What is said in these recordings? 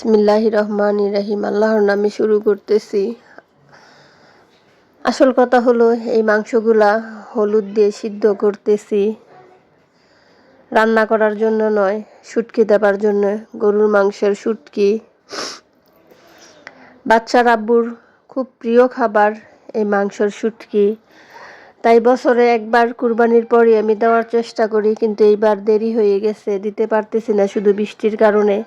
বিসমিল্লাহ রহমান রাহিম, আল্লাহর নামে শুরু করতেছি। আসল কথা হলো, এই মাংসগুলা হলুদ দিয়ে সিদ্ধ করতেছি। রান্না করার জন্য নয়, শুটকি দেবার জন্য। গরুর মাংসের শুটকি। বাচ্চার আব্বুর খুব প্রিয় খাবার এই মাংসের শুটকি। তাই বছরে একবার কুরবানির পরই আমি দেওয়ার চেষ্টা করি, কিন্তু এইবার দেরি হয়ে গেছে, দিতে পারতেছি না শুধু বৃষ্টির কারণে।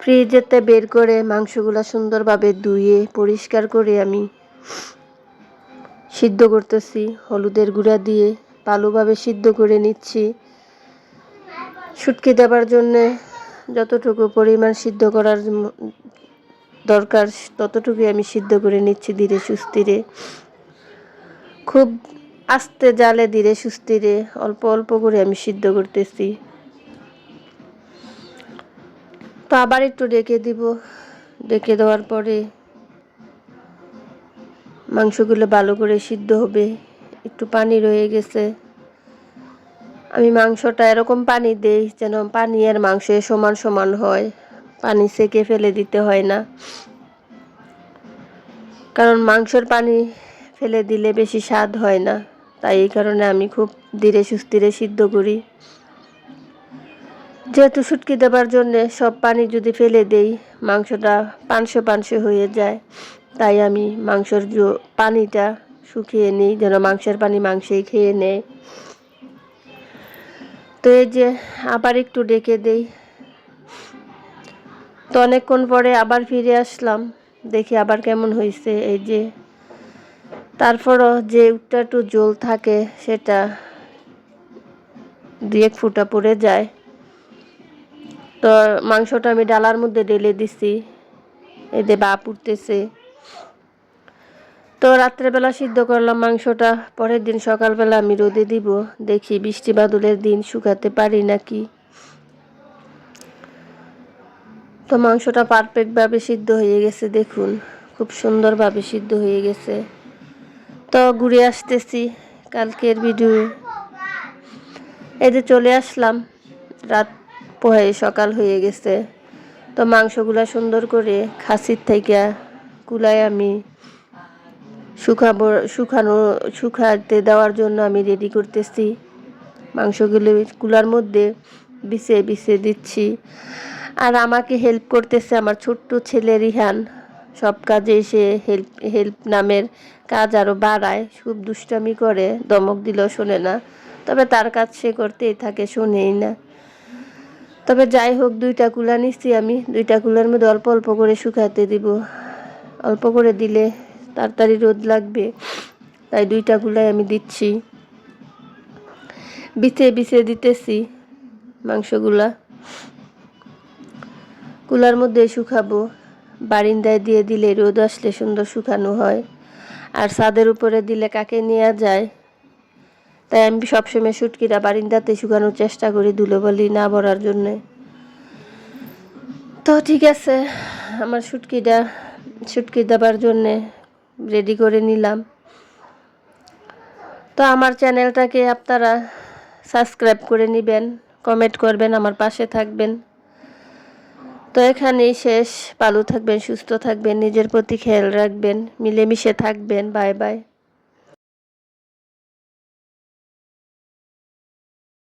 ফ্রিজেতে বের করে মাংসগুলো সুন্দরভাবে ধুয়ে, পরিষ্কার করে আমি সিদ্ধ করতেছি। হলুদের গুঁড়া দিয়ে ভালোভাবে সিদ্ধ করে নিচ্ছি। শুটকি দেবার জন্যে যতটুকু পরিমাণ সিদ্ধ করার দরকার, ততটুকুই আমি সিদ্ধ করে নিচ্ছি ধীরে সুস্থিরে। খুব আস্তে জালে ধীরে সুস্থিরে অল্প অল্প করে আমি সিদ্ধ করতেছি। তো আবার একটু ডেকে দিব। ডেকে দেওয়ার পরে মাংসগুলো ভালো করে সিদ্ধ হবে। একটু পানি রয়ে গেছে। আমি মাংসটা এরকম পানি দেই যেন পানি আর মাংস সমান সমান হয়। পানি সেকে ফেলে দিতে হয় না। কারণ মাংসের পানি ফেলে দিলে বেশি স্বাদ হয় না। তাই এই কারণে আমি খুব ধীরে সুস্থিরে সিদ্ধ করি। যেহেতু শুটকি দেবার জন্যে সব পানি যদি ফেলে দেই, মাংসটা পানসে পানসে হয়ে যায়। তাই আমি মাংসর পানিটা শুকিয়ে নিই, যেন মাংসের পানি মাংসেই খেয়ে নেয়। তো এই যে আবার একটু ডেকে দেই। তো অনেকক্ষণ পরে আবার ফিরে আসলাম, দেখি আবার কেমন হয়েছে এই যে। তারপরও যে উটটা একটু জল থাকে, সেটা দু এক ফুটা পড়ে যায়। তো মাংসটা আমি ডালার মধ্যে ঢেলে দিছি। এতে বা পুড়তেছে তো রাত্রেবেলা সিদ্ধ করলাম মাংসটা, পরের দিন সকালবেলা আমি রোদে দিব। দেখি বৃষ্টি বাদলের দিন শুকাতে পারি নাকি। তো মাংসটা পারফেক্টভাবে সিদ্ধ হয়ে গেছে, দেখুন। খুব সুন্দরভাবে সিদ্ধ হয়ে গেছে। তো ঘুরে আসতেছি কালকের ভিডিও যে চলে আসলাম। রাত পোহে সকাল হয়ে গেছে। তো মাংসগুলো সুন্দর করে খাসির থেকে কুলায় আমি শুকাবো, শুকানো, শুকাতে দেওয়ার জন্য আমি রেডি করতেছি। মাংসগুলো কুলার মধ্যে বিছিয়ে বিছিয়ে দিচ্ছি। আর আমাকে হেল্প করতেছে আমার ছোট্ট ছেলে রিহান। সব কাজে সে হেল্প হেল্প নামের কাজ আরও বাড়ায়। খুব দুষ্টামি করে, দমক দিলেও শোনে না। তবে তার কাজ সে করতেই থাকে, শোনেই না। তবে যাই হোক, দুইটা কুলা নিচ্ছি আমি। দুইটা কুলার মধ্যে অল্প অল্প করে শুকাতে দিব। অল্প করে দিলে তাড়াতাড়ি রোদ লাগবে। তাই দুইটা কুলাই আমি দিচ্ছি। বিছে বিছে দিতেছি মাংসগুলা। কুলার মধ্যে শুকাবো। বারিন্দায় দিয়ে দিলে রোদ আসলে সুন্দর শুকানো হয়। আর ছাদের উপরে দিলে কাকে নেওয়া যায়? তাই আমি সবসময় শুটকিটা বারিন্দাতে শুকানোর চেষ্টা করি ধুলোবালি না ভরার জন্যে। তো ঠিক আছে, আমার শুটকিটা শুটকি দেবার জন্যে রেডি করে নিলাম। তো আমার চ্যানেলটাকে আপনারা সাবস্ক্রাইব করে নেবেন কমেন্ট করবেন, আমার পাশে থাকবেন। তো এখানেই শেষ, ভালো থাকবেন, সুস্থ থাকবেন, নিজের প্রতি খেয়াল রাখবেন, মিলেমিশে থাকবেন বাই বাই